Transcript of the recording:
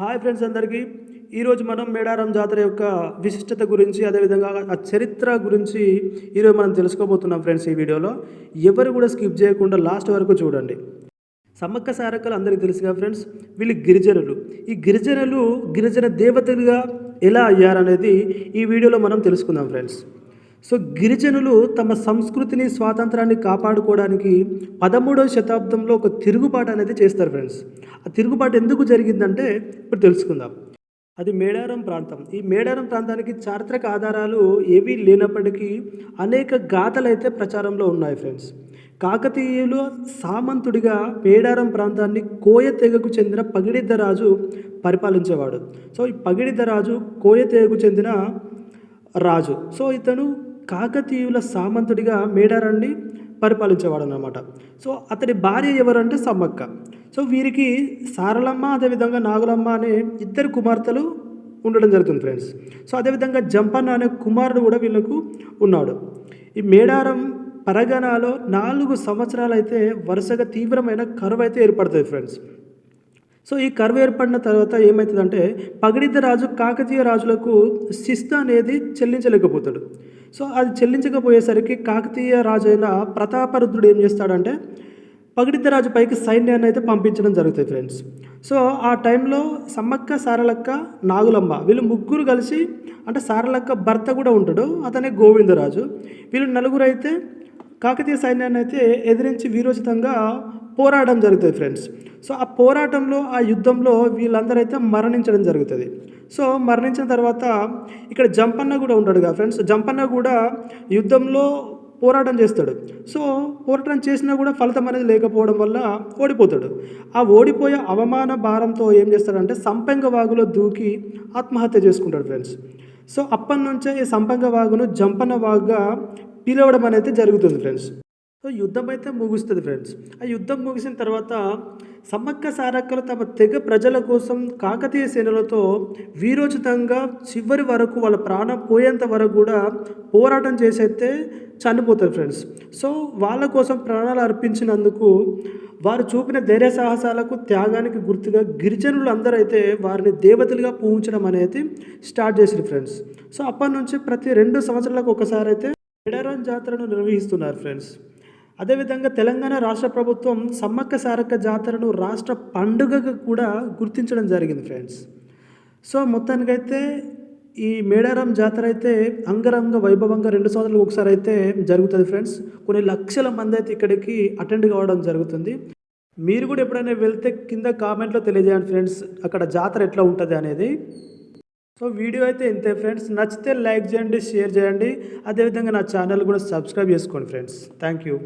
Hi friends అందరికీ. ఈరోజు మనం మేడారం జాతర యొక్క విశిష్టత గురించి అదేవిధంగా ఆ చరిత్ర గురించి ఈరోజు మనం తెలుసుకోబోతున్నాం ఫ్రెండ్స్ ఈ వీడియోలో. ఎవరు కూడా స్కిప్ చేయకుండా లాస్ట్ వరకు చూడండి. సమ్మక్క సారక్కలు అందరికీ తెలుసుగా ఫ్రెండ్స్ వీళ్ళు గిరిజనులు. ఈ గిరిజనులు గిరిజన దేవతలుగా ఎలా అయ్యారనేది ఈ వీడియోలో మనం తెలుసుకుందాం ఫ్రెండ్స్ సో గిరిజనులు తమ సంస్కృతిని స్వాతంత్రాన్ని కాపాడుకోవడానికి పదమూడవ శతాబ్దంలో ఒక తిరుగుబాటు అనేది చేస్తారు ఫ్రెండ్స్ ఆ తిరుగుబాటు ఎందుకు జరిగిందంటే ఇప్పుడు తెలుసుకుందాం. అది మేడారం ప్రాంతం. ఈ మేడారం ప్రాంతానికి చారిత్రక ఆధారాలు ఏవీ లేనప్పటికీ అనేక గాథలు అయితే ప్రచారంలో ఉన్నాయి ఫ్రెండ్స్ కాకతీయులు సామంతుడిగా మేడారం ప్రాంతాన్ని కోయ తెగకు చెందిన పగిడిద్ద రాజు పరిపాలించేవాడు. సో ఈ పగిడిద్ద రాజు కోయ తెగకు చెందిన రాజు. సో ఇతను కాకతీయుల సామంతుడిగా మేడారాన్ని పరిపాలించేవాడు అనమాట సో అతడి భార్య ఎవరంటే సమ్మక్క. సో వీరికి సారలమ్మ అదేవిధంగా నాగులమ్మ అనే ఇద్దరు కుమార్తెలు ఉండడం జరుగుతుంది ఫ్రెండ్స్. సో అదేవిధంగా జంపన్న అనే కుమారుడు కూడా వీళ్ళకు ఉన్నాడు. ఈ మేడారం పరగణాలో నాలుగు సంవత్సరాలు అయితే వరుసగా తీవ్రమైన కరువు అయితే ఏర్పడుతుంది ఫ్రెండ్స్. సో ఈ కరువు ఏర్పడిన తర్వాత ఏమవుతుందంటే పగిడిద్ద రాజు కాకతీయ రాజులకు శిస్త అనేది చెల్లించలేకపోతాడు. సో అది చెల్లించకపోయేసరికి కాకతీయ రాజు అయిన ప్రతాపరుద్రుడు ఏం చేస్తాడంటే పగిడిద్ద రాజు పైకి సైన్యాన్ని అయితే పంపించడం జరుగుతుంది ఫ్రెండ్స్ సో ఆ టైంలో సమ్మక్క సారలక్క నాగులమ్మ వీళ్ళు ముగ్గురు కలిసి అంటే సారలక్క భర్త కూడా ఉంటాడు అతనే గోవిందరాజు వీళ్ళు నలుగురు అయితే కాకతీయ సైన్యాన్ని అయితే ఎదిరించి వీరోచితంగా పోరాటం జరుగుతుంది ఫ్రెండ్స్. సో ఆ పోరాటంలో ఆ యుద్ధంలో వీళ్ళందరూ అయితే మరణించడం జరుగుతుంది. సో మరణించిన తర్వాత ఇక్కడ జంపన్న కూడా ఉంటాడు కదా ఫ్రెండ్స్. జంపన్న కూడా యుద్ధంలో పోరాటం చేస్తాడు. సో పోరాటం చేసినా కూడా ఫలితం అనేది లేకపోవడం వల్ల ఓడిపోతాడు. ఆ ఓడిపోయే అవమాన భారంతో ఏం చేస్తాడంటే సంపెంగ వాగులో దూకి ఆత్మహత్య చేసుకుంటాడు ఫ్రెండ్స్. సో అప్పటి నుంచే ఈ సంపంగ వాగును జంపన్న వాగుగా పిలవడం అనేది జరుగుతుంది ఫ్రెండ్స్. సో యుద్ధం అయితే ముగుస్తుంది ఫ్రెండ్స్. ఆ యుద్ధం ముగిసిన తర్వాత సమ్మక్క సారక్కలు తమ తెగ ప్రజల కోసం కాకతీయ సేనలతో వీరోచితంగా చివరి వరకు వాళ్ళ ప్రాణం పోయేంత వరకు కూడా పోరాటం చేసైతే చనిపోతారు ఫ్రెండ్స్. సో వాళ్ళ కోసం ప్రాణాలు అర్పించినందుకు వారు చూపిన ధైర్య సాహసాలకు త్యాగానికి గుర్తుగా గిరిజనులు అందరూ అయితే వారిని దేవతలుగా పూజించడం అనేది స్టార్ట్ చేసింది ఫ్రెండ్స్. సో అప్పటి నుంచి ప్రతి రెండు సంవత్సరాలకు ఒకసారి అయితే మేడారం జాతరను నిర్వహిస్తున్నారు ఫ్రెండ్స్. అదేవిధంగా తెలంగాణ రాష్ట్ర ప్రభుత్వం సమ్మక్క సారక్క జాతరను రాష్ట్ర పండుగగా కూడా గుర్తించడం జరిగింది ఫ్రెండ్స్. సో మొత్తానికైతే ఈ మేడారం జాతర అయితే అంగరంగ వైభవంగా రెండు సంవత్సరాలు ఒకసారి అయితే జరుగుతుంది ఫ్రెండ్స్. కొన్ని లక్షల మంది అయితే ఇక్కడికి అటెండ్ కావడం జరుగుతుంది. మీరు కూడా ఎప్పుడైనా వెళ్తే కింద కామెంట్లో తెలియజేయండి ఫ్రెండ్స్ అక్కడ జాతర ఎట్లా ఉంటుంది అనేది. సో వీడియో అయితే ఇంతే ఫ్రెండ్స్. నచ్చితే లైక్ చేయండి షేర్ చేయండి. అదేవిధంగా నా ఛానల్ కూడా సబ్స్క్రైబ్ చేసుకోండి ఫ్రెండ్స్. Thank you.